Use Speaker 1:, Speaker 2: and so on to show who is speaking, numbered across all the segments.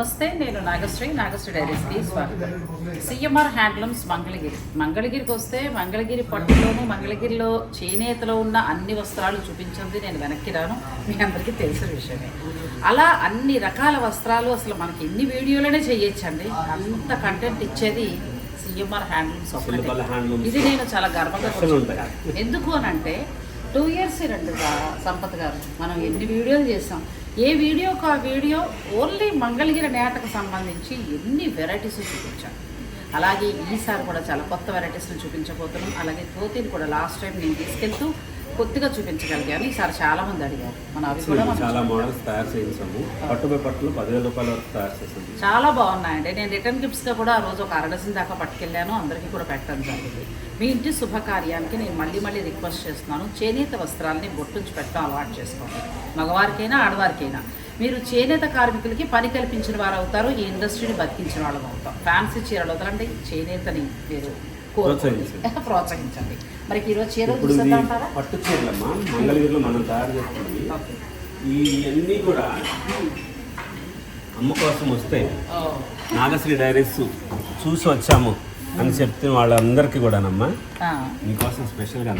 Speaker 1: నమస్తే నేను నాగశ్రీ నాగశ్రీ డైరీస్కి స్వాగతం. CMR handlooms Mangalagiri. మంగళగిరికి వస్తే మంగళగిరి పట్టులోను మంగళగిరిలో చేనేతలో ఉన్న అన్ని వస్త్రాలు చూపించింది నేను వెనక్కి రాను. మీ అందరికీ తెలిసిన విషయమే. అలా అన్ని రకాల వస్త్రాలు అసలు మనకి ఎన్ని వీడియోలోనే చేయొచ్చండి. అంత కంటెంట్ ఇచ్చేది సిఎంఆర్ హ్యాండ్లూమ్స్ ఒకటే ఇది నేను చాలా గర్వంగా. ఎందుకు అని అంటే టూ ఇయర్స్ రండి రా- సంపత్ గారు. మనం ఎన్ని వీడియోలు చేసాం. ఏ వీడియోకి ఆ వీడియో ఓన్లీ మంగళగిరి నేటకు సంబంధించి ఎన్ని వెరైటీస్ చూపించాం. అలాగే ఈసారి కూడా చాలా కొత్త వెరైటీస్ని చూపించబోతున్నాం. అలాగే ధోతిని కూడా లాస్ట్ టైం నేను తీసుకెళ్తూ కొద్దిగా చూపించగలిగాను. ఈసారి చాలా మంది అడిగారు. మన అవి కూడా మనం
Speaker 2: చాలా మోడల్స్ తయారు చేయించాము. పట్టుపై పట్టులు పదివేల రూపాయల వరకు తయారు చేసాము
Speaker 1: చాలా బాగున్నాయండి. నేను రిటర్న్ గిఫ్ట్స్గా కూడా ఆ రోజు ఒక అర డజన్ దాకా పట్టుకెళ్ళాను. అందరికీ కూడా పెట్టడం జరిగింది. మీ ఇంటి శుభకార్యానికి నేను మళ్ళీ మళ్ళీ రిక్వెస్ట్ చేస్తున్నాను. చేనేత వస్త్రాలని బొట్టుంచి పెట్టడం అలవాటు చేసుకోండి. మగవారికైనా ఆడవారికైనా. మీరు చేనేత కార్మికులకి పని కల్పించిన వారు అవుతారు ఈ ఇండస్ట్రీని బతికించిన వాళ్ళం అవుతాం. ఫ్యాన్సీ చీరలు వదలండి చేనేతని మీరు
Speaker 2: ప్రోత్సహించండి.
Speaker 1: మరి ఈరోజు చూసేద్దామంటారా
Speaker 2: పట్టు చీరలమ్మా మంగళగిరిలో మనం తయారు చేస్తుంది
Speaker 1: ఓకే.
Speaker 2: ఈ అన్నీ కూడా అమ్మ కోసం వస్తాయి నాగశ్రీ డైరీస్ చూసి వచ్చాము. అని చెప్తే వాళ్ళందరికీ కూడానమ్మా. మీకోసం స్పెషల్గా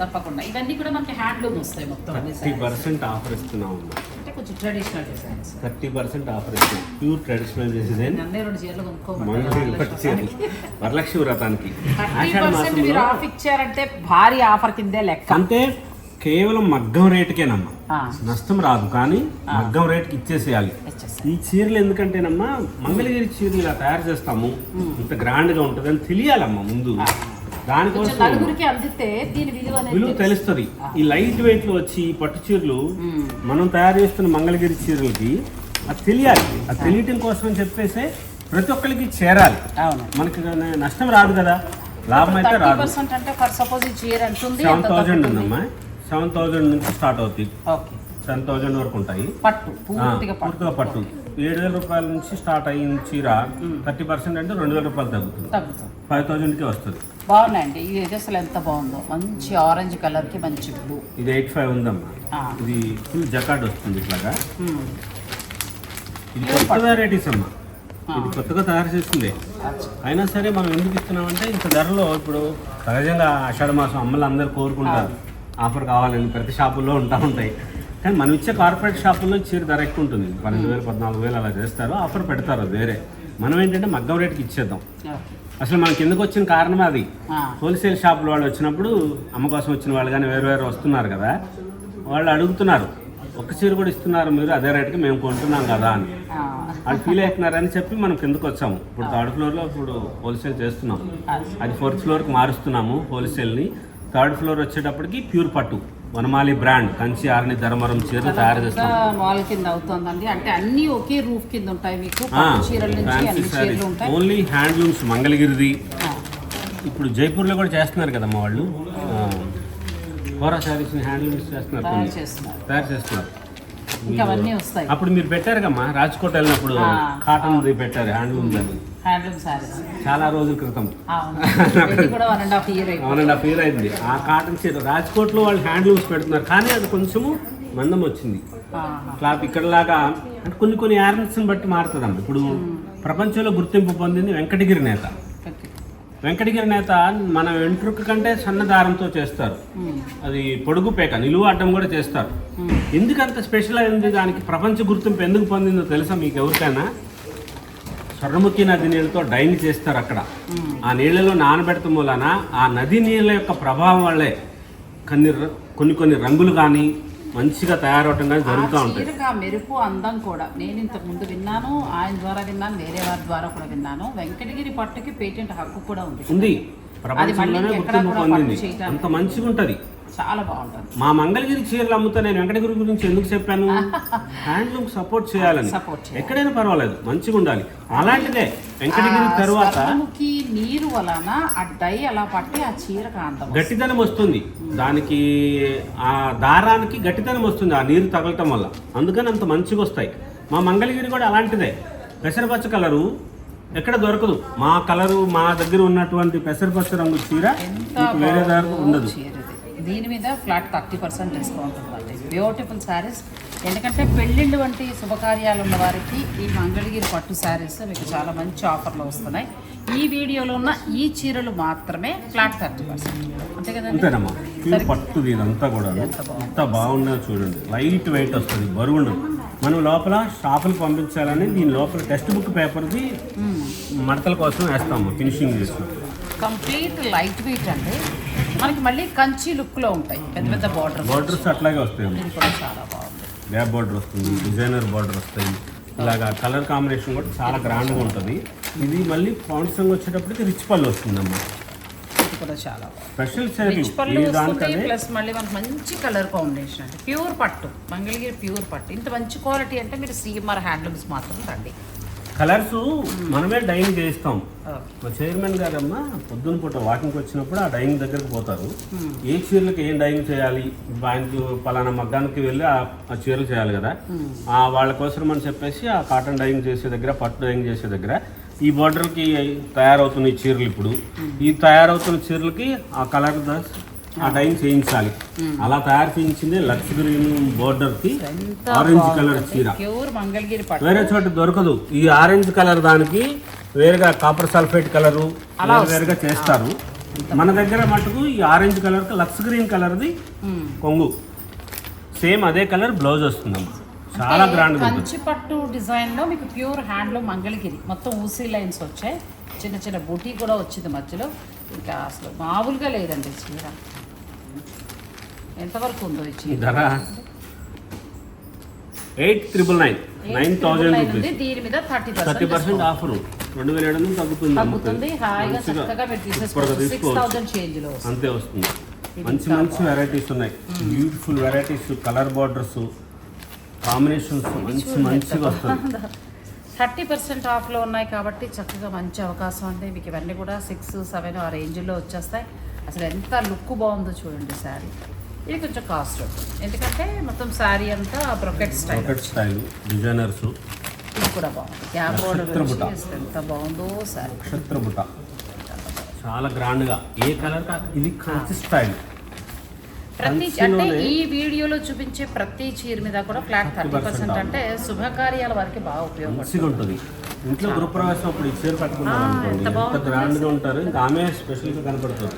Speaker 1: తప్పకుండా. ఇవన్నీ కూడా మనకి హ్యాండ్లూమ్ వస్తాయి మొత్తం
Speaker 2: థర్టీ. పర్సెంట్ ఆఫర్ ఇస్తున్నాం
Speaker 1: అంటే కొంచెం traditional designs
Speaker 2: thirty percent offer ఇస్తున్నాం. ప్యూర్ ట్రెడిషనల్ డిజైన్
Speaker 1: రెండు చీరలు
Speaker 2: వరలక్ష్మి వ్రతానికి.
Speaker 1: మీరు ఆఫ్ ఇచ్చారంటే భారీ ఆఫర్ కిందే లెక్క.
Speaker 2: అంటే కేవలం మగ్గం రేటుకేనమ్మా. నష్టం రాదు కానీ మగ్గం రేటుకి ఇచ్చేసేయాలి.
Speaker 1: ఇచ్చేసా.
Speaker 2: ఈ చీరలు ఎందుకంటేనమ్మా మంగళగిరి చీరలు ఇలా తయారు చేస్తాము. ఇంత గ్రాండ్గా ఉంటుంది అని తెలియాలమ్మా ముందు. దానికోసం
Speaker 1: నలుగురికి అందితే దీని విలువ తెలుస్తుంది.
Speaker 2: ఈ లైట్ వెయిట్లో వచ్చి ఈ పట్టు చీరలు మనం తయారు చేస్తున్న మంగళగిరి చీరలకి అది తెలియాలి. అది తెలియటం కోసం అని చెప్పేసి ప్రతి ఒక్కరికి చేరాలి. మనకి నష్టం రాదు కదా. లాభం అయితే రాదు. Seven thousand? ఉందమ్మా. సెవెన్ థౌజండ్ నుంచి స్టార్ట్ అవుతాయి
Speaker 1: ఓకే.
Speaker 2: టెన్ థౌజండ్ వరకు ఉంటాయి.
Speaker 1: పట్టు పూర్తిగా
Speaker 2: పూర్తిగా పట్టు. ఏడు వేల రూపాయల నుంచి స్టార్ట్ అయిన చీర థర్టీ పర్సెంట్ అంటే రెండు వేల రూపాయలు తగ్గుతుంది.
Speaker 1: తగ్గుతుంది.
Speaker 2: ఫైవ్ థౌజండ్కి వస్తుంది.
Speaker 1: బాగున్నాయండి. ఇది అయితే అసలు ఎంత బాగుందో. మంచి ఆరెంజ్ కలర్కి మంచి బ్లూ
Speaker 2: ఇది ఎయిట్ ఫైవ్ ఉందమ్మా. ఇది ఫుల్ జకాడ్ వస్తుంది ఇట్లాగా. ఇది కొత్త వెరైటీస్ అమ్మా. ఇది కొత్తగా తయారు చేసిందే. అయినా సరే మనం ఎందుకు ఇస్తున్నామంటే ఇంత ధరలో ఇప్పుడు సహజంగా ఆషాఢ మాసం అమ్మలు అందరు కోరుకుంటారు ఆఫర్ కావాలని ప్రతి షాపుల్లో ఉంటా ఉంటాయి. కానీ మనం ఇచ్చే కార్పొరేట్ షాపుల్లో చీర ధర ఎక్కువ ఉంటుంది. పన్నెండు వేలు పద్నాలుగు వేలు అలా చేస్తారు. ఆఫర్ పెడతారు వేరే. మనం ఏంటంటే మగ్గం రేటుకి ఇచ్చేద్దాం. అసలు మనకి ఎందుకు వచ్చిన కారణం అది? హోల్సేల్ షాపుల వాళ్ళు వచ్చినప్పుడు అమ్మ కోసం వచ్చిన వాళ్ళు కానీ వేరు వేరు వస్తున్నారు కదా. వాళ్ళు అడుగుతున్నారు ఒక చీర కూడా ఇస్తున్నారు మీరు అదే రేటుకి మేము కొంటున్నాం కదా అని. వాళ్ళు ఫీల్ అవుతున్నారని చెప్పి మనం కిందకు వచ్చాము. ఇప్పుడు థర్డ్ ఫ్లోర్లో ఇప్పుడు హోల్సేల్ చేస్తున్నాం. అది ఫోర్త్ ఫ్లోర్కి మారుస్తున్నాము హోల్సేల్ని. థర్డ్ ఫ్లోర్ వచ్చేటప్పటికి ప్యూర్ పట్టు. వనమాలి బ్రాండ్ కంచి ఆర్ని ధర్మవరం చీరలు తయారు చేస్తాం.
Speaker 1: మాల్ కింద అవుతుందండి. అంటే అన్ని ఒకే రూఫ్ కింద ఉంటాయి మీకు. చీరల నుంచి అన్ని చీరలు ఉంటాయి.
Speaker 2: ఓన్లీ హ్యాండ్లూమ్స్ మంగళగిరిది. ఇప్పుడు జైపూర్లో కూడా చేస్తున్నారు కదమ్మా వాళ్ళు? హోరా శారీస్ హ్యాండ్లూమ్స్ చేస్తున్నారు
Speaker 1: తయారు. చేస్తున్నారు. ఇంకా అవన్నీ వస్తాయి.
Speaker 2: అప్పుడు మీరు పెట్టారు కమ్మా రాజ్కోట్ వెళ్ళినప్పుడు. కాటన్ పెట్టారు హ్యాండ్లూమ్స్ అని.
Speaker 1: హ్యాండ్లూమ్ సారీస్
Speaker 2: చాలా రోజుల క్రితం.
Speaker 1: వన్ అండ్ హాఫ్ ఇయర్
Speaker 2: అయింది. ఆ కాటన్ చీర రాజ్కోట్లో వాళ్ళు హ్యాండ్లూమ్స్ పెడుతున్నారు. కానీ అది కొంచెము మందం వచ్చింది. క్లాత్ ఇక్కడలాగా అంటే కొన్ని కొన్ని యార్న్స్ని బట్టి మారుతుందమ్మ. ఇప్పుడు ప్రపంచంలో గుర్తింపు పొందింది వెంకటగిరి నేత. వెంకటగిరి నేత మన వెంట్రుక కంటే సన్న దారంతో చేస్తారు. అది పొడుగు పేక నిలువు అడ్డం కూడా చేస్తారు. ఎందుకంత స్పెషల్ అయింది? దానికి ప్రపంచ గుర్తింపు ఎందుకు పొందిందో తెలుసా మీకు ఎవరికైనా? స్వర్ణముఖి నది నీళ్ళతో డైన్ చేస్తారు అక్కడ. ఆ నీళ్ళలో నానబెడతాం మూలన ఆ నది నీళ్ళ యొక్క ప్రభావం వల్లే కొన్ని కొన్ని కొన్ని రంగులు కానీ మంచిగా తయారవటం కానీ జరుగుతూ
Speaker 1: చీరగా మెరుపు అందం కూడా. నేను ఇంతకు ముందు విన్నాను ఆయన ద్వారా విన్నాను వేరే వారి ద్వారా కూడా విన్నాను. వెంకటగిరి పట్టుకి పేటెంట్ హక్కు కూడా ఉంది.
Speaker 2: ఉంది. ప్రపంచంలోనే గుర్తింపు పొందింది. అంత మంచిగా ఉంటుంది
Speaker 1: చాలా బాగుంటుంది.
Speaker 2: మా మంగళగిరి చీరలు అమ్ముతా నేను వెంకటగిరి గురించి ఎందుకు చెప్పాను? హ్యాండ్లూమ్ సపోర్ట్ చేయాలని. ఎక్కడైనా పర్వాలేదు మంచిగా ఉండాలి. అలాంటిదే వెంకటగిరి తర్వాత
Speaker 1: నీరు వలన ఆ డై అలా పట్టి ఆ చీరకు అందం
Speaker 2: గట్టిదనం వస్తుంది. దానికి ఆ దారానికి గట్టిదనం వస్తుంది ఆ నీరు తగలటం వల్ల. అందుకని అంత మంచిగా వస్తాయి. మా మంగళగిరి కూడా అలాంటిదే. పెసరపచ్చ కలరు ఎక్కడ దొరకదు. మా కలరు మా దగ్గర ఉన్నటువంటి పెసరపచ్చ రంగు చీర వేరే
Speaker 1: బాగుందో
Speaker 2: ఉండదు.
Speaker 1: చీర. దీని మీద ఫ్లాట్ థర్టీ పర్సెంట్ డిస్కౌంట్ ఉందండి. బ్యూటిఫుల్ శారీస్ ఎందుకంటే పెళ్ళిళ్ళు వంటి శుభకార్యాలు ఉన్న వారికి ఈ మంగళగిరి పట్టు శారీస్ మీకు చాలా మంచి ఆఫర్లు వస్తున్నాయి. ఈ వీడియోలో ఉన్న ఈ చీరలు మాత్రమే ఫ్లాట్ థర్టీ పర్సెంట్. అంతే కదండి?
Speaker 2: ప్యూర్ పట్టుది ఇదంతా కూడా ఎంత బాగున్నదో చూడండి. లైట్ వెయిట్ వస్తుంది బరువు మనం లోపల షాపులకు పంపించాలని దీని లోపల టెక్స్ట్ బుక్ పేపర్ది మడతల కోసం వేస్తాము ఫినిషింగ్ చేసి
Speaker 1: కంప్లీట్ లైట్ వెయిట్ అండి. మనకి మళ్ళీ కంచి లుక్లో ఉంటాయి. పెద్ద పెద్ద బార్డర్
Speaker 2: బార్డర్స్ అట్లాగే వస్తాయి.
Speaker 1: ఇది కూడా చాలా బాగుంది.
Speaker 2: గ్యాప్ బార్డర్ వస్తుంది డిజైనర్ బార్డర్ వస్తాయి. ఇలాగా కలర్ కాంబినేషన్ కూడా చాలా గ్రాండ్గా ఉంటుంది. ఇది మళ్ళీ పౌండ్ సంగ్ వచ్చేటప్పటికి రిచ్ పళ్ళు వస్తుందమ్మా.
Speaker 1: కూడా చాలా
Speaker 2: స్పెషల్
Speaker 1: రిచ్ పళ్ళు వస్తుంది ప్లస్ మళ్ళీ మనకు మంచి కలర్ కాంబినేషన్ అంటే ప్యూర్ పట్టు మంగళగిరి ప్యూర్ పట్టు. ఇంత మంచి క్వాలిటీ అంటే మీరు సిఎంఆర్ హ్యాండ్లూమ్స్ మాత్రం రండి.
Speaker 2: కలర్స్ మనమే డైయింగ్ చేస్తాం
Speaker 1: ఓకే.
Speaker 2: మా చైర్మన్ గారమ్మా పొద్దున పూట వాకింగ్కి వచ్చినప్పుడు ఆ డైయింగ్ దగ్గరికి పోతారు. ఏ చీరలకు ఏం డైయింగ్ చేయాలి? ఆయనకి పలానా మగ్గానికి వెళ్ళి ఆ ఆ చీరలు చేయాలి కదా. ఆ వాళ్ళ కోసం అని చెప్పేసి ఆ కాటన్ డైయింగ్ చేసే దగ్గర పట్టు డైయింగ్ చేసే దగ్గర ఈ బార్డర్కి తయారవుతున్న ఈ చీరలు ఇప్పుడు. ఈ తయారవుతున్న చీరలకి ఆ కలర్ ఆ డైయింగ్ చేయించాలి. అలా తయారు చేయించింది లక్స్ గ్రీన్ బోర్డర్కి
Speaker 1: ఎంత
Speaker 2: ఆరెంజ్ కలర్ చీర. వేరే చోట దొరకదు. ఈ ఆరెంజ్ కలర్ దానికి వేరుగా కాపర్ సల్ఫేట్ కలరు వేరుగా చేస్తారు. మన దగ్గర మటుకు ఈ ఆరెంజ్ కలర్ లక్స్ గ్రీన్ కలర్ది
Speaker 1: మ్మ్.
Speaker 2: కొంగు. సేమ్ అదే కలర్ బ్లౌజ్ వస్తుందమ్మా. చాలా
Speaker 1: కంచి పట్టు డిజైన్లో మీకు ప్యూర్ హ్యాండ్లూమ్ మంగళగిరి. మొత్తం ఊసీ లైన్స్ వచ్చాయి. చిన్న చిన్న బూటీ కూడా వచ్చింది మధ్యలో. ఇంకా అసలు మామూలుగా లేదండి చీర. ఎంతవరకు ఉందో
Speaker 2: ధర? Eight triple nine. Nine thousand
Speaker 1: ఉంది
Speaker 2: రూపీస్.
Speaker 1: దీని మీద థర్టీ
Speaker 2: థర్టీ
Speaker 1: పర్సెంట్
Speaker 2: ఆఫర్. రెండు వేల ఏడు వందలు తగ్గుతుంది
Speaker 1: తగ్గుతుంది. హాయిగా చక్కగా మీరు తీసేసుకోవచ్చు. సిక్స్.
Speaker 2: అంతే వస్తుంది. మంచి మంచి వెరైటీస్ ఉన్నాయి. Beautiful varieties colour borders combinations మంచి మంచిగా వస్తుంది.
Speaker 1: థర్టీ పర్సెంట్ ఆఫ్లో ఉన్నాయి కాబట్టి చక్కగా మంచి అవకాశం అండి. మీకు ఇవన్నీ కూడా సిక్స్ సెవెన్ ఆ రేంజ్లో వచ్చేస్తాయి. అసలు ఎంత లుక్ బాగుందో చూడండి శారీ. ఇది కొంచెం కాస్ట్. ఎందుకంటే మొత్తం శారీ అంతా బ్రొకెట్ స్టైల్.
Speaker 2: Style designers.
Speaker 1: ఇది కూడా బాగుంది. గ్యాప్ బోర్డర్ ఎంత బాగుందో శారీ.
Speaker 2: నక్షత్ర బుట్ట. చాలా గ్రాండ్గా ఏ కలర్ కా ఇది కంచి స్టైల్.
Speaker 1: ప్రతి అంటే ఈ వీడియోలో చూపించే ప్రతి చీర మీద కూడా ఫ్లాట్ థర్టీ పర్సెంట్. అంటే శుభకార్యాల వరకు బాగా ఉపయోగపడుతుంది.
Speaker 2: ఇంట్లో గృహప్రవేశం అప్పుడు ఈ చీర కట్టుకున్నారు
Speaker 1: ఆ,
Speaker 2: అనుకోండి.
Speaker 1: ఎంత
Speaker 2: ఎంత
Speaker 1: బాగుంటుంది
Speaker 2: గ్రాండ్గా ఉంటారు. ఇంకా ఆమె స్పెషల్గా కనపడుతుంది.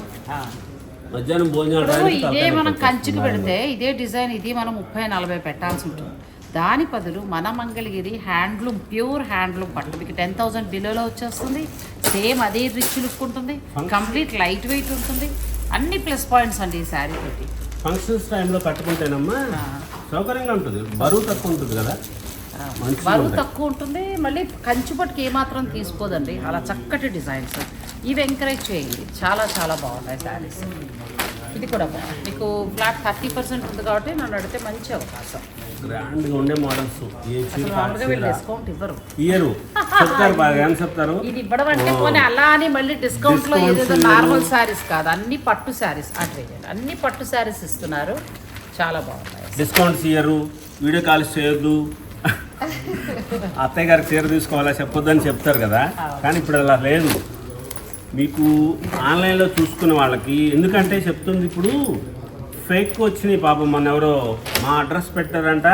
Speaker 2: మధ్యాహ్నం టైంకి
Speaker 1: ఇదే మనం కంచికి. పెడితే ఇదే డిజైన్ ఇది మనం ముప్పై నలభై పెట్టాల్సి ఉంటుంది. దాని బదులు మన మంగళగిరి హ్యాండ్లూమ్ ప్యూర్ హ్యాండ్లూమ్ పట్టు మీకు టెన్ థౌసండ్ బిలోలో వచ్చేస్తుంది. సేమ్ అదే రిచ్ లుక్ ఉంటుంది. కంప్లీట్ లైట్ వెయిట్ ఉంటుంది. అన్ని ప్లస్ పాయింట్స్ అండి ఈ శారీ తోటి.
Speaker 2: ఫంక్షన్స్ టైంలో కట్టుకుంటేనమ్మా. సౌకర్యంగా ఉంటుంది. బరువు తక్కువ ఉంటుంది కదా.
Speaker 1: బరువు. తక్కువ ఉంటుంది. మళ్ళీ కంచి పట్టుకి ఏమాత్రం తీసుకోదండి. అలా చక్కటి డిజైన్స్. ఇవి ఎంకరేజ్ చేయండి. చాలా చాలా బాగున్నాయి శారీస్ ఇది కూడా బాగుంది. మీకు ఫ్లాట్ థర్టీ పర్సెంట్ ఉంది కాబట్టి నన్ను అడిగితే మంచి అవకాశం.
Speaker 2: గ్రాండ్గా ఉండే మోడల్స్
Speaker 1: మామూలుగా వీళ్ళు డిస్కౌంట్ ఇవ్వరు.
Speaker 2: ఇయరు చెప్తారు బాగా ఏం చెప్తారు?
Speaker 1: ఇది ఇవ్వడం అంటే పోనీ అలా అని మళ్ళీ డిస్కౌంట్లో
Speaker 2: Discounts
Speaker 1: ఏదేదో
Speaker 2: లేదు.
Speaker 1: నార్మల్ శారీస్ కాదు. అన్ని పట్టు శారీస్ అట్లా అన్ని పట్టు శారీస్ ఇస్తున్నారు. చాలా బాగున్నాయి.
Speaker 2: డిస్కౌంట్స్ ఇయ్యరు. వీడియో కాల్స్ చేయొద్దు. అత్తయ్య గారికి చీర తీసుకోవాలా చెప్పొద్దని చెప్తారు కదా. కానీ ఇప్పుడు అలా లేదు. మీకు ఆన్లైన్లో చూసుకునే వాళ్ళకి ఎందుకంటే చెప్తుంది ఇప్పుడు ఫేక్ వచ్చినాయి పాపం మన ఎవరో మా అడ్రస్ పెట్టారంట.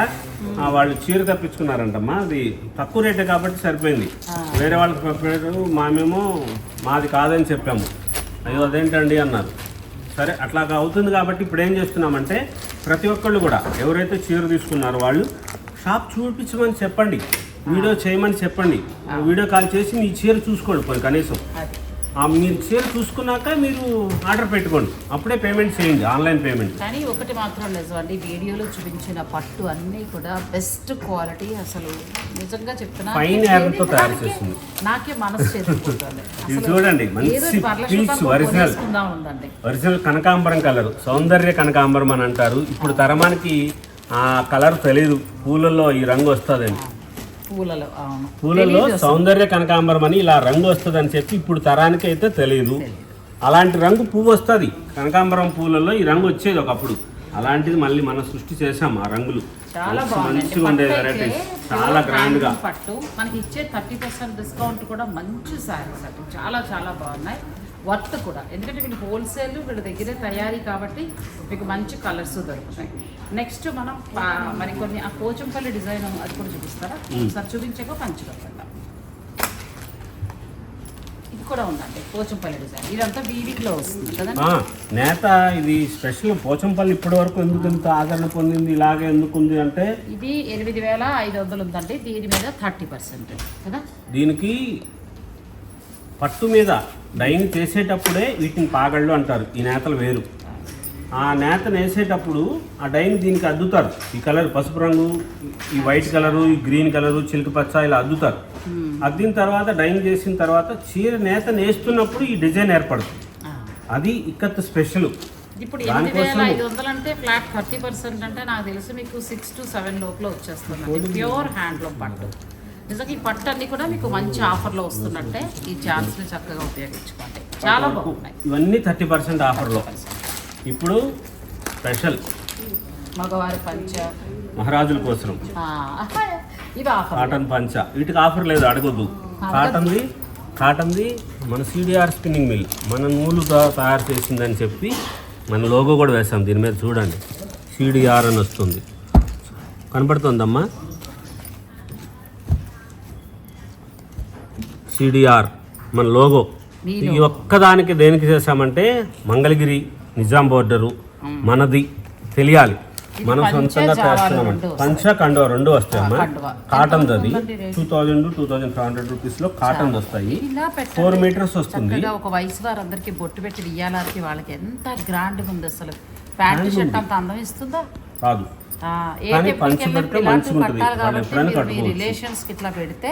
Speaker 2: వాళ్ళు చీర తప్పించుకున్నారంటమ్మా అది తక్కువ రేటే కాబట్టి సరిపోయింది. వేరే వాళ్ళకి పెట్టారు మామేమో మాది కాదని చెప్పాము. అయ్యో అదేంటండి అన్నారు. సరే అట్లా అవుతుంది కాబట్టి ఇప్పుడు ఏం చేస్తున్నామంటే ప్రతి ఒక్కళ్ళు కూడా ఎవరైతే చీర తీసుకున్నారో వాళ్ళు షాప్ చూపించమని చెప్పండి వీడియో చేయమని చెప్పండి. వీడియో కాల్ చేసి మీ చీర చూసుకోండి పోయి కనీసం. మీరు చీర చూసుకున్నాక మీరు ఆర్డర్ పెట్టుకోండి. అప్పుడే పేమెంట్ చేయండి ఆన్లైన్ పేమెంట్.
Speaker 1: కానీ ఒకటి మాత్రం నిజం అండి వీడియోలో చూపించిన పట్టు అన్నీ కూడా బెస్ట్ క్వాలిటీ అసలు. నిజంగా చెప్తున్నా
Speaker 2: Fine iron తో తయారు చేసింది.
Speaker 1: నాకే మనసు
Speaker 2: ఇది చూడండి, మంచి original.
Speaker 1: ఉందండి.
Speaker 2: ఒరిజినల్ కనకాంబరం కలర్ సౌందర్య కనకాంబరం అని అంటారు. ఇప్పుడు తరమానికి ఆ కలర్ తెలియదు పూలలో ఈ రంగు వస్తుందని
Speaker 1: పూలలో అవును.
Speaker 2: సౌందర్య కనకాంబరం అని ఇలా రంగు వస్తుంది అని చెప్పి ఇప్పుడు తరానికి అయితే తెలియదు అలాంటి రంగు పువ్వు వస్తుంది. కనకాంబరం పూలలో ఈ రంగు వచ్చేది ఒకప్పుడు. అలాంటిది మళ్ళీ మనం సృష్టి చేసాం ఆ రంగులు.
Speaker 1: చాలా
Speaker 2: మంచి-
Speaker 1: బాగుంది
Speaker 2: మంచిగా ఉండే వెరైటీస్ చాలా గ్రాండ్గా.
Speaker 1: పట్టు. మనకి ఇచ్చే థర్టీ పర్సెంట్ డిస్కౌంట్ కూడా మంచి అండి. చాలా చాలా బాగున్నాయి. వర్త్ కూడా. ఎందుకంటే వీళ్ళు హోల్సేల్ వీళ్ళ దగ్గరే తయారీ కాబట్టి మీకు మంచి కలర్స్ దొరుకుతాయి. నెక్స్ట్ మనం మరి కొన్ని ఆ పోచంపల్లి డిజైన్ అది కూడా చూపిస్తారా? ఒకసారి చూపించాక ఇది కూడా ఉందండి పోచంపల్లి డిజైన్ ఇదంతా వీవింగ్లో వస్తుంది
Speaker 2: నేత ఇది స్పెషల్ పోచంపల్లి ఇప్పటి వరకు ఎందుకు ఇంత ఆదరణ పొందింది ఇలాగే ఎందుకు ఉంది అంటే
Speaker 1: ఇది ఎనిమిది వేల ఐదు వందలు ఉందండి దీని మీద థర్టీ పర్సెంట్ కదా?
Speaker 2: దీనికి పట్టు మీద డైయింగ్ చేసేటప్పుడే వీటిని పాగళ్ళు అంటారు. ఈ నేతలు వేరు. ఆ నేతను వేసేటప్పుడు ఆ డైని దీనికి అద్దుతారు. ఈ కలర్ పసుపు రంగు ఈ వైట్ కలరు ఈ గ్రీన్ కలరు చిలుక పచ్చ ఇలా అద్దుతారు. అద్దిన తర్వాత డైయింగ్ చేసిన తర్వాత చీర నేత నేస్తున్నప్పుడు ఈ డిజైన్ ఏర్పడుతుంది. అది ఇక్కత్ స్పెషల్.
Speaker 1: ఇప్పుడు ఎనిమిది వేల ఐదు వందలు అంటే ఫ్లాట్ థర్టీ పర్సెంట్ అంటే నాకు తెలిసి మీకు సిక్స్ టు సెవెన్ లోపల వచ్చేస్తుంది. ప్యూర్ హ్యాండ్లూమ్ పట్టు. నిజంగా ఈ పట్టు అన్ని కూడా మీకు మంచి ఆఫర్లో వస్తున్నట్టే ఈ ఛాన్స్ని చక్కగా ఉపయోగించుకోండి. చాలా బాగున్నాయి.
Speaker 2: ఇవన్నీ థర్టీ పర్సెంట్ ఆఫర్లో. ఇప్పుడు స్పెషల్.
Speaker 1: మగవారి పంచ.
Speaker 2: మహారాజుల కోసం.
Speaker 1: ఆఫర్.
Speaker 2: కాటన్ పంచ. వీటికి ఆఫర్ లేదు అడగొద్దు. కాటన్ది కాటన్ది మన సిడిఆర్ స్పిన్నింగ్ మిల్. మన నూలుగా తయారు చేసిందని చెప్పి మన లోగో కూడా వేసాం దీని మీద చూడండి. సిడిఆర్ అని వస్తుంది. కనపడుతుందమ్మా? సిడిఆర్ మన లోగో. ఈ ఒక్కదానికి దేనికి చేసామంటే మంగళగిరి నిజాం బోర్డరు మనది తెలియాలి. మనం సొంతంగా చేస్తున్నామండి
Speaker 1: రెండు
Speaker 2: పంచ కండువ రెండు వస్తాయమ్మా. కాటన్ అది? Two thousand two thousand five hundred రూపీస్లో కాటన్ వస్తాయి. ఫోర్ మీటర్స్ వస్తుంది.
Speaker 1: ఒక వయసు వారందరికీ బొట్టు పెట్టి ఇయ్యాలకి వాళ్ళకి ఎంత గ్రాండ్గా ఉంది అసలు. ప్యాంటు షర్ట్ అంత అందం ఇస్తుందా?
Speaker 2: కాదు. కానీ పంచి పెడితే మంచిగా ఉంటుంది.
Speaker 1: రిలేషన్స్కి ఇట్లా పెడితే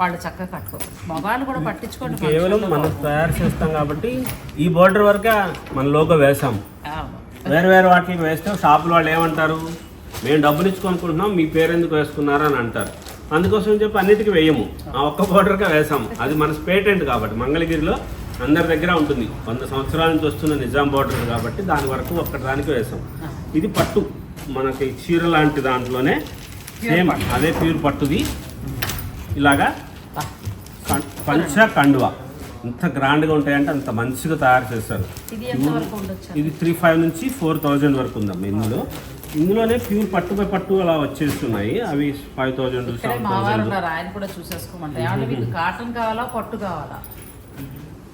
Speaker 1: వాళ్ళు చక్కగా కట్టుకోవచ్చు మగవాళ్ళు కూడా పట్టించుకోండి
Speaker 2: కేవలం మనం తయారు చేస్తాం కాబట్టి ఈ బోర్డర్ వరకే మన లోగో వేసాం. వేరే వేరే వాటికి వేస్తే. షాపుల వాళ్ళు ఏమంటారు? మేము డబ్బులు ఇచ్చుకోనుకుంటున్నాం మీ పేరు ఎందుకు వేసుకున్నారా అని అంటారు. అందుకోసం చెప్పి అన్నిటికీ వేయము. ఆ ఒక్క బోర్డర్గా వేసాము అది మన పేటెంట్ కాబట్టి మంగళగిరిలో అందరి దగ్గర ఉంటుంది. వంద సంవత్సరాల నుంచి వస్తున్న నిజాం బోర్డర్ కాబట్టి దాని వరకు ఒక్కటి దానికి వేసాం ఇది పట్టు. మనకి చీర లాంటి దాంట్లోనే సేమ్ అదే ప్యూర్ పట్టుది. ఇలాగా పంచ కండువ. ఎంత గ్రాండ్గా ఉంటాయంటే అంత మంచిగా తయారు చేస్తారు.
Speaker 1: ఇది
Speaker 2: త్రీ ఫైవ్ నుంచి ఫోర్ థౌజండ్ వరకు ఉందమ్మా ఇందులో. ఇందులోనే ప్యూర్ పట్టు బై పట్టు అలా వచ్చేస్తున్నాయి. అవి ఫైవ్ థౌజండ్
Speaker 1: ఆయన కూడా చూసేసుకోమంటే. కాటన్ కావాలా పట్టు కావాలా?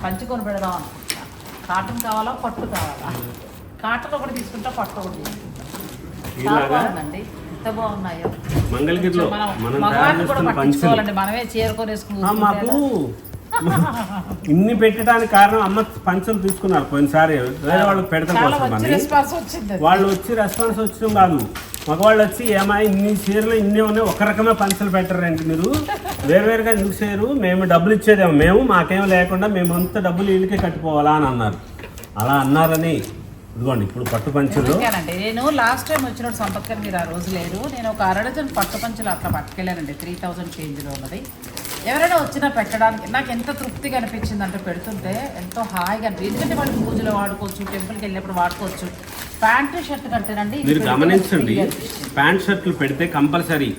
Speaker 1: పంచుకొని పెడదాం అనుకుంటా కాటన్ కావాలా పట్టు కావాలా? కాటన్ ఒకటి తీసుకుంటా పట్టు ఒకటి తీసుకుంటా. ఎంత బాగున్నాయో.
Speaker 2: మంగళగిరిలో
Speaker 1: మనం కూడా పట్టించుకోవాలండి. మనమే
Speaker 2: మాకు ఇన్ని పెట్టడానికి కారణం అమ్మ పంచలు తీసుకున్నారు పోయినసారి. వేరే వాళ్ళకి పెడతాం కోసం. వాళ్ళు వచ్చి రెస్పాన్స్ వచ్చడం కాదు. మగవాళ్ళు వచ్చి ఏమాయి ఇన్ని చీరలు ఇన్ని ఉన్నాయి ఒక రకమే పంచలు పెట్టారండి మీరు. వేరువేరుగా ఎందుకు చేయరు? మేము డబ్బులు ఇచ్చేదేమో. మేము మాకేం లేకుండా మేము అంత డబ్బులు వీళ్ళకే కట్టుకోవాలా అని అన్నారు. అలా అన్నారని ఇదిగోండి ఇప్పుడు పట్టు పంచలు.
Speaker 1: నేను లాస్ట్ టైం వచ్చినప్పుడు సంపత్కర్ మీరు ఆ రోజు లేరు. నేను ఒక అరడజన్ పట్టు పంచులు అట్లా పట్టుకెళ్ళానండి. త్రీ థౌజండ్ చేంజ్లో ఉన్నది. ఎవరైనా వచ్చినా పెట్టడానికి నాకు ఎంత తృప్తిగా అనిపించింది అంటే పెడుతుంటే ఎంతో హాయిగా ఎందుకంటే వాళ్ళు పూజలో వాడుకోవచ్చు టెంపుల్కి వెళ్ళినప్పుడు వాడుకోవచ్చు. ప్యాంటు షర్ట్ కంటేనండి
Speaker 2: మీరు గమనించండి. ప్యాంట్ షర్ట్లు పెడితే కంపల్సరీ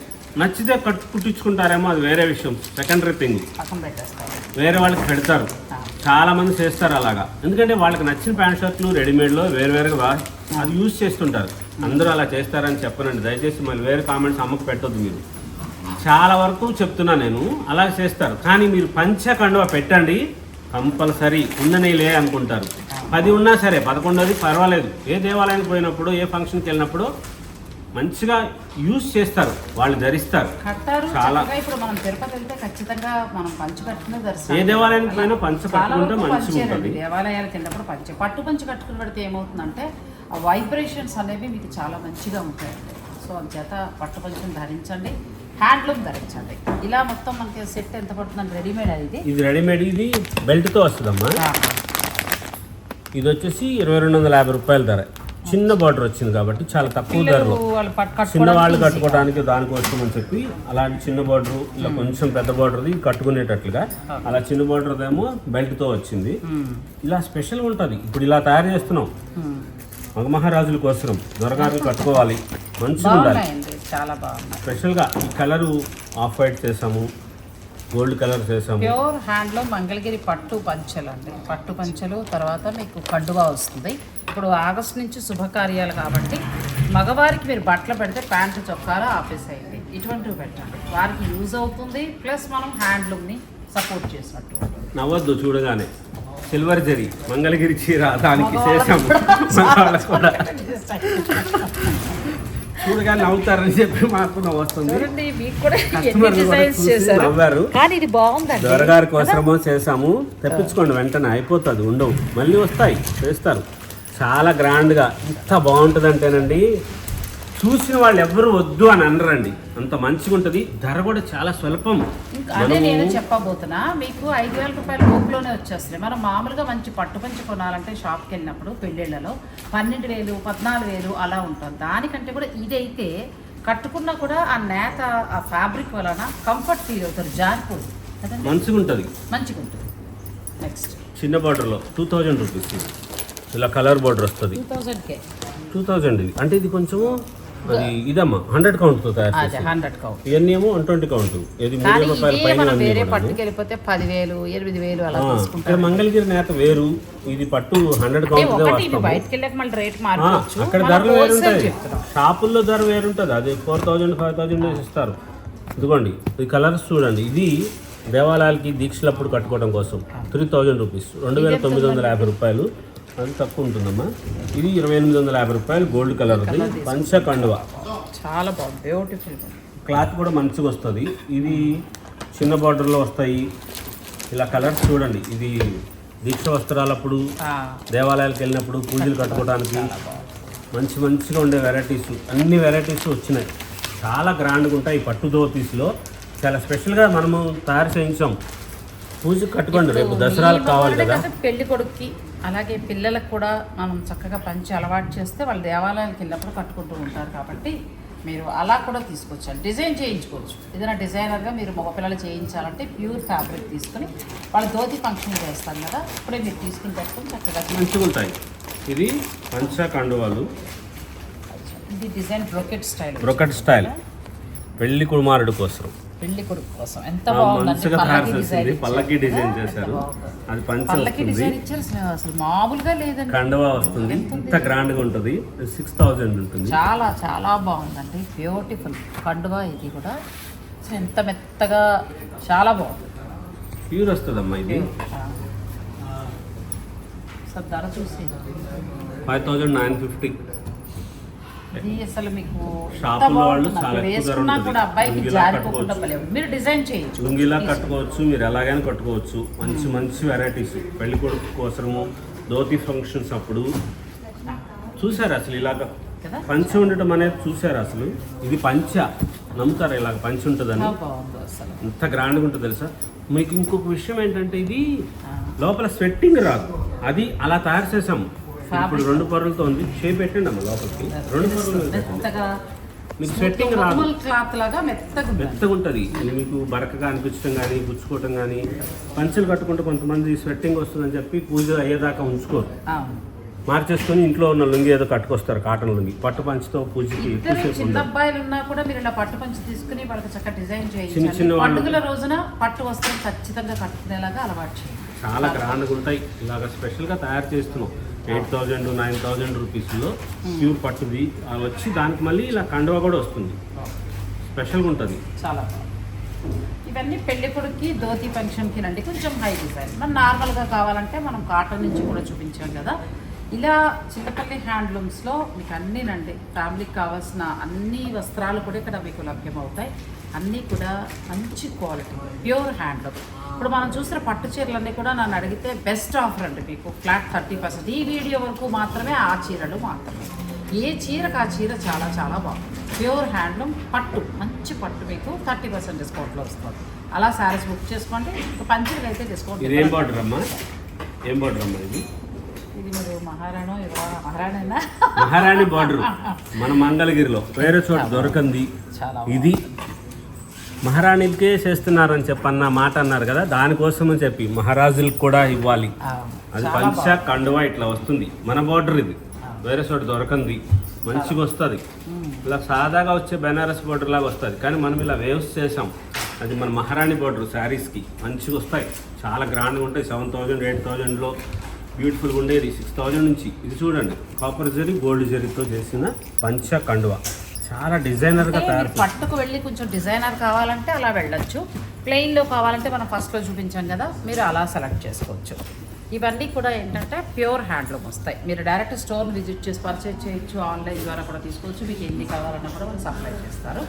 Speaker 2: నచ్చితే కట్టు కుట్టించుకుంటారేమో అది వేరే విషయం. Secondary thing.
Speaker 1: పక్కన పెట్టేస్తారు
Speaker 2: వేరే వాళ్ళకి పెడతారు. చాలా మంది చేస్తారు అలాగా. ఎందుకంటే వాళ్ళకి నచ్చిన ప్యాంట్ షర్ట్లు రెడీమేడ్లో వేరు వేరుగా అది యూజ్ చేస్తుంటారు. అందరూ అలా చేస్తారని చెప్పనండి. దయచేసి మళ్ళీ వేరే కామెంట్స్ అమ్మకు పెట్టొద్దు మీరు. చాలా వరకు చెప్తున్నా నేను. అలా చేస్తారు. కానీ మీరు పంచకండువ పెట్టండి. కంపల్సరీ ఉందని లే అనుకుంటారు. పది ఉన్నా సరే పదకొండోది పర్వాలేదు. ఏ దేవాలయానికి పోయినప్పుడు ఏ ఫంక్షన్కి వెళ్ళినప్పుడు మంచిగా యూజ్ చేస్తారు వాళ్ళు ధరిస్తారు.
Speaker 1: కట్టారు
Speaker 2: చాలా.
Speaker 1: ఇప్పుడు మనం తిరుపతి వెళ్తే ఖచ్చితంగా మనం పంచు కట్టుకునే
Speaker 2: ఏ
Speaker 1: దర్శనం
Speaker 2: దేవాలయానికి పోయినా పంచ కట్టుకుంటే మంచిగా
Speaker 1: పంచేనండి
Speaker 2: ఉంటుంది
Speaker 1: దేవాలయాలకు వెళ్ళినప్పుడు పంచే పట్టు పంచి కట్టుకుని పెడితే ఏమవుతుందంటే ఆ వైబ్రేషన్స్ అనేవి మీకు చాలా మంచిగా ఉంటాయండి సో అందుచేత పట్టు పంచని ధరించండి హ్యాండ్లూమ్ ధరించండి. ఇలా మొత్తం మనకి సెట్ ఎంత పడుతుందండి? రెడీమేడ్ అది? ఇది
Speaker 2: ఇది రెడీమేడ్ ఇది బెల్ట్తో వస్తుందమ్మా. ఇది వచ్చేసి ఇరవై రెండు వందల యాభై రూపాయల ధర. చిన్న బార్డర్ వచ్చింది కాబట్టి చాలా తక్కువ ధరలో. చిన్న వాళ్ళు
Speaker 1: కట్టుకోవడానికి
Speaker 2: దానికోసం అని చెప్పి అలాంటి చిన్న బార్డర్ ఇలా కొంచెం పెద్ద బార్డర్ది కట్టుకునేటట్లుగా అలా చిన్న బార్డర్ ఏమో బెల్ట్తో వచ్చింది.
Speaker 1: మ్మ్.
Speaker 2: ఇలా స్పెషల్ ఉంటుంది. ఇప్పుడు ఇలా తయారు చేస్తున్నాం.
Speaker 1: మ్మ్.
Speaker 2: మగమహారాజుల కోసం దొరగారు కట్టుకోవాలి. మంచిగా ఉండాలి స్పెషల్గా ఈ కలరు ఆఫ్ వైట్ చేసాము. గోల్డ్ కలర్ చేసాము
Speaker 1: ప్యూర్ హ్యాండ్లో మంగళగిరి పట్టు పంచలు అండి. పట్టు పంచలు తర్వాత మీకు కండువా వస్తుంది. ఇప్పుడు ఆగస్ట్ నుంచి శుభకార్యాలు కాబట్టి మగవారికి మీరు బట్టలు పెడితే ప్యాంటు చొక్కాలు ఆపేసేయండి. ఇటువంటివి పెట్టండి. వారికి యూజ్ అవుతుంది ప్లస్ మనం హ్యాండ్లూమ్ని సపోర్ట్ చేసినట్టు
Speaker 2: నవ్వద్దు చూడగానే. సిల్వర్ జరీ మంగళగిరి చీర దానికి చేసాము చూడగానే నవ్వుతారని చెప్పి మాకు నవ్వు వస్తుంది నవ్వారు.
Speaker 1: కానీ ఇది బాగుందండి.
Speaker 2: దొరగారి కోసమో చేసాము తెప్పించుకోండి వెంటనే అయిపోతుంది ఉండవు. మళ్ళీ వస్తాయి చేస్తారు. చాలా గ్రాండ్గా ఎంత బాగుంటుందంటేనండి చూసిన వాళ్ళు ఎవ్వరు వద్దు అని అనరండి. అంత మంచిగా ఉంటుంది. ధర కూడా చాలా స్వల్పం.
Speaker 1: అదే నేను చెప్పబోతున్నా. మీకు ఐదు వేల రూపాయల లోపులోనే వచ్చేస్తాయి మనం మామూలుగా మంచి పట్టు పంచి కొనాలంటే షాప్కి వెళ్ళినప్పుడు పెళ్ళిళ్ళలో పన్నెండు వేలు పద్నాలుగు వేలు అలా ఉంటుంది దానికంటే కూడా ఇదైతే కట్టుకున్నా కూడా ఆ నేత ఆ ఫ్యాబ్రిక్ వలన కంఫర్ట్ ఫీల్ అవుతారు. జారిపోదు.
Speaker 2: మంచిగా ఉంటుంది.
Speaker 1: మంచిగా ఉంటుంది. నెక్స్ట్
Speaker 2: చిన్న బార్డర్లో టూ థౌజండ్ రూపీస్. ఇలా కలర్ బార్డర్ వస్తుంది.
Speaker 1: టూ థౌజండ్కే.
Speaker 2: టూ థౌజండ్ ఇది. అంటే ఇది కొంచెము అది ఇదమ్మా హండ్రెడ్ కౌంట్తో తయారు
Speaker 1: అదే
Speaker 2: చేసి
Speaker 1: హండ్రెడ్ కౌంట్
Speaker 2: ఇవన్నీ ఏమో వన్ ట్వంటీ కౌంట్ ఇది మూడు రూపాయల పైన
Speaker 1: వేరే
Speaker 2: కూడాను.
Speaker 1: పట్టుకు వెళ్ళిపోతే పదివేలు ఎనిమిది వేలు అలా
Speaker 2: ఇక్కడ మంగళగిరి నేత వేరు ఇది పట్టు హండ్రెడ్ కౌంట్
Speaker 1: బయటకు వెళ్ళాక మళ్ళీ రేట్
Speaker 2: అక్కడ ధరలు
Speaker 1: చెప్తున్నాం.
Speaker 2: షాపుల్లో ధర వేరుంటుంది. అది ఫోర్ థౌజండ్ ఫైవ్ థౌజండ్ ఇస్తారు. ఇదిగోండి ఈ కలర్స్ చూడండి. ఇది దేవాలయాలకి దీక్షలప్పుడు కట్టుకోవడం కోసం త్రీ థౌజండ్ రూపీస్ రెండు వేల తొమ్మిది వందల యాభై రూపాయలు. అది తక్కువ ఉంటుందమ్మా. ఇది ఇరవై ఎనిమిది వందల యాభై రూపాయలు గోల్డ్ కలర్ది. పంచ కండువ.
Speaker 1: చాలా బాగుంది. బ్యూటిఫుల్
Speaker 2: క్లాత్ కూడా మంచిగా వస్తుంది. ఇది చిన్న బార్డర్లో వస్తాయి. ఇలా కలర్స్ చూడండి. ఇది దీక్ష వస్త్రాలప్పుడు దేవాలయాలకు వెళ్ళినప్పుడు పూజలు కట్టుకోవడానికి మంచి మంచిగా ఉండే వెరైటీస్ అన్ని వెరైటీస్ వచ్చినాయి. చాలా గ్రాండ్గా ఉంటాయి ఈ పట్టు ధోతీస్లో. చాలా స్పెషల్గా మనము తయారు చేయించాం. పూజకు కట్టుకోండి రేపు దసరాలకు కావాలి కదా.
Speaker 1: పెళ్ళి కొడుక్కి అలాగే పిల్లలకు కూడా మనం చక్కగా పంచి అలవాటు చేస్తే వాళ్ళు దేవాలయాలకు వెళ్ళినప్పుడు కట్టుకుంటూ ఉంటారు కాబట్టి మీరు అలా కూడా తీసుకోవచ్చు డిజైన్ చేయించుకోవచ్చు. ఏదైనా డిజైనర్గా మీరు మగపిల్లలు చేయించాలంటే ప్యూర్ ఫ్యాబ్రిక్ తీసుకొని వాళ్ళ ధోతి ఫంక్షన్ చేస్తాం కదా ఇప్పుడే మీరు తీసుకుని పెట్టుకుని చక్కగా తీసుకోవచ్చు.
Speaker 2: మంచిగా ఉంటాయి. ఇది పంచ కండువాలు.
Speaker 1: ఇది design brocade style.
Speaker 2: Brocade style. పెళ్ళి కుమారుడు కోసం
Speaker 1: పెళ్ళి కొడుకు కోసం. ఎంత
Speaker 2: మంచిగా
Speaker 1: పల్లకి డిజైన్ ఎంత
Speaker 2: చేశారు.
Speaker 1: బాగుందో.
Speaker 2: అది పంచ
Speaker 1: పల్లకి డిజైన్ ఇచ్చారు అసలు మామూలుగా లేదండి.
Speaker 2: కండవా వస్తుంది. ఇంత గ్రాండ్గా ఉంటుంది. సిక్స్ థౌజండ్ ఉంటుంది.
Speaker 1: చాలా చాలా బాగుందండి. బ్యూటిఫుల్ కండువా ఇది కూడా. అసలు ఎంత మెత్తగా చాలా బాగుంది.
Speaker 2: ప్యూర్ వస్తుందమ్మా ఇది.
Speaker 1: సార్ ధర చూసి.
Speaker 2: ఫైవ్ థౌజండ్ నైన్ ఫిఫ్టీ
Speaker 1: అసలు మీకు వేసుకున్నా. కూడా అబ్బాయికి
Speaker 2: లుంగీలా
Speaker 1: జారిపోకుండా
Speaker 2: కట్టుకోవచ్చు.
Speaker 1: మీరు డిజైన్ చేయొచ్చు.
Speaker 2: లుంగిలా కట్టుకోవచ్చు మీరు ఎలాగైనా కట్టుకోవచ్చు. మంచి మంచి వెరైటీస్ పెళ్ళి కొడుకు కోసము ధోతి ఫంక్షన్స్ అప్పుడు చూసారు అసలు ఇలాగ పంచ ఉండటం అనేది చూసారు అసలు? ఇది పంచ. నమ్ముతారు ఇలాగ పంచ ఉంటుందని?
Speaker 1: ఎంత
Speaker 2: ఎంత గ్రాండ్గా ఉంటుంది తెలుసా? మీకు ఇంకొక విషయం ఏంటంటే ఇది. లోపల స్వెట్టింగ్ రాదు. అది అలా తయారు చేసాము ఇప్పుడు రెండు పొరలతో ఉంది. షేప్ పెట్టండి అమ్మ లోపలికి. రెండు పొరలు మీకు స్వెట్టింగ్ రాదు.
Speaker 1: క్లాత్ లాగా మెత్తగా
Speaker 2: మెత్తగా ఉంటుంది. మీకు బరకగా అనిపించడం కానీ గుచ్చుకోవటం కానీ పంచులు కట్టుకుంటే కొంతమంది స్వెట్టింగ్ వస్తుందని చెప్పి పూజ అయ్యేదాకా ఉంచుకోరు. మార్చేసుకొని ఇంట్లో ఉన్న లుంగి ఏదో కట్టుకొస్తారు కాటన్ లుంగి. పట్టు పంచుతో పూజకి
Speaker 1: చిన్న అబ్బాయిలు ఉన్నా కూడా మీరు ఇలా పట్టు పంచి తీసుకుని వాళ్ళకి చక్కగా డిజైన్
Speaker 2: చిన్న
Speaker 1: చేయించాలి.
Speaker 2: చిన్న వాళ్ళు-
Speaker 1: పండుగల రోజున పట్టు వస్త్రం ఖచ్చితంగా కట్టుకునేలాగా అలవాటు చేయండి.
Speaker 2: చాలా గ్రాండ్గా ఉంటాయి. ఇలాగ స్పెషల్గా తయారు చేస్తున్నాం. ఎయిట్ థౌజండ్ నైన్ థౌజండ్ రూపీస్లో ప్యూర్ పట్టుది. అవి వచ్చి దానికి మళ్ళీ ఇలా కండువా కూడా వస్తుంది. స్పెషల్గా ఉంటుంది.
Speaker 1: చాలా ఇవన్నీ పెళ్ళి కొడుక్కి ధోతి ఫంక్షన్కి రండి. కొంచెం హై డిజైన్. మనం నార్మల్గా కావాలంటే మనం కాటన్ నుంచి కూడా చూపించాం కదా. ఇలా చిన్నపల్లి హ్యాండ్లూమ్స్లో మీకు అన్నీనండి ఫ్యామిలీకి కావాల్సిన అన్ని వస్త్రాలు కూడా ఇక్కడ మీకు లభ్యమవుతాయి. అన్నీ కూడా మంచి క్వాలిటీ ప్యూర్ హ్యాండ్లూమ్. ఇప్పుడు మనం చూసిన పట్టు చీరలన్నీ కూడా నన్ను అడిగితే బెస్ట్ ఆఫర్ అండి మీకు ఫ్లాట్ థర్టీ పర్సెంట్. ఈ వీడియో వరకు మాత్రమే ఆ చీరలు మాత్రమే. ఏ చీరకు ఆ చీర చాలా చాలా బాగుంది. ప్యూర్ హ్యాండ్లూమ్ పట్టు మంచి పట్టు మీకు థర్టీ పర్సెంట్ డిస్కౌంట్లో వస్తుంది. అలా శారీస్ బుక్ చేసుకోండి. పంచీలు అయితే డిస్కౌంట్
Speaker 2: ఇది ఏం బార్డర్ అమ్మా? ఏం బార్డర్ అమ్మా ఇది?
Speaker 1: ఇది మీరు మహారాణో మహారాణేనా?
Speaker 2: మహారాణి బార్డర్ మన మంగళగిరిలో వేరే చోట దొరకంది
Speaker 1: చాలా
Speaker 2: ఇది. మహారాణికే చేస్తున్నారని చెప్పన్న మాట అన్నారు కదా దానికోసమని చెప్పి మహారాజులకు కూడా ఇవ్వాలి. అది పంచ. కండువా ఇట్లా వస్తుంది. మన బార్డర్ ఇది. వేరే చోట దొరకంది. మంచిగా వస్తుంది. ఇలా సాదాగా వచ్చే బెనారస్ బార్డర్ లాగా వస్తుంది. కానీ మనం ఇలా వేవ్స్ చేసాం. అది మన మహారాణి బార్డర్ శారీస్కి మంచిగా వస్తాయి. చాలా గ్రాండ్గా ఉంటాయి. సెవెన్ థౌజండ్ ఎయిట్ థౌజండ్లో బ్యూటిఫుల్గా ఉండేది. సిక్స్ థౌజండ్ నుంచి. ఇది చూడండి. కాపర్ జరీ గోల్డ్ జరీతో చేసిన పంచ కండువ. చాలా డిజైనర్గా తయారు
Speaker 1: పట్టుకు వెళ్ళి కొంచెం డిజైనర్ కావాలంటే అలా వెళ్ళొచ్చు. ప్లెయిన్లో కావాలంటే మనం ఫస్ట్లో చూపించాం కదా మీరు అలా సెలెక్ట్ చేసుకోవచ్చు. ఇవన్నీ కూడా ఏంటంటే ప్యూర్ హ్యాండ్లూమ్ వస్తాయి. మీరు డైరెక్ట్ స్టోర్ని విజిట్ చేసి పర్చేజ్ చేయొచ్చు ఆన్లైన్ ద్వారా కూడా తీసుకోవచ్చు. మీకు ఎన్ని కావాలన్నా కూడా వాళ్ళు సప్లై చేస్తారు.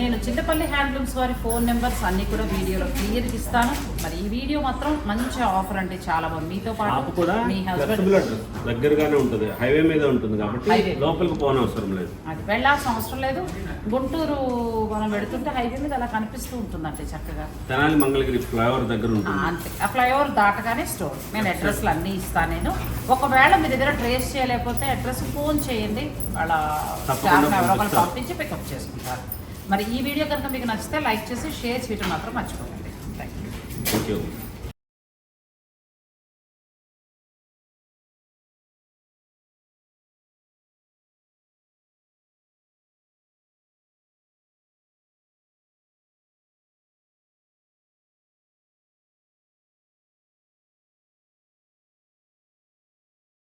Speaker 1: నేను చిన్నపల్లి హ్యాండ్లూమ్స్ వారి ఫోన్ నెంబర్స్ అన్నీ కూడా వీడియోలో క్లియర్గా ఇస్తాను. మరి ఈ వీడియో మాత్రం మంచి ఆఫర్ అంటే చాలా బాగుంది మీతో పాటు
Speaker 2: కూడా
Speaker 1: మీ హస్బెండ్
Speaker 2: దగ్గరగానే ఉంటుంది. హైవే మీద ఉంటుంది కాబట్టి. లోపలికి పోనవసరం లేదు.
Speaker 1: అది వెళ్ళాల్సిన అవసరం లేదు. గుంటూరు మనం వెళుతుంటే హైవే మీద అలా కనిపిస్తూ ఉంటుందంటే చక్కగా.
Speaker 2: తెనాలి మంగళగిరి ఫ్లైఓవర్ దగ్గర ఉంటుంది.
Speaker 1: అంతే. ఆ ఫ్లైఓవర్ దాటగానే స్టోర్. నేను అడ్రస్లు అన్నీ ఇస్తాను నేను. ఒకవేళ మీ దగ్గర ట్రేస్ చేయలేకపోతే అడ్రస్ ఫోన్ చేయండి. వాళ్ళ ఎవరో ఒకరు. పంపించి పికప్ చేసుకుంటారు. మరి ఈ వీడియో కనుక మీకు నచ్చితే లైక్ చేసి షేర్ చేయడం మాత్రం మర్చిపోకండి.
Speaker 2: Thank you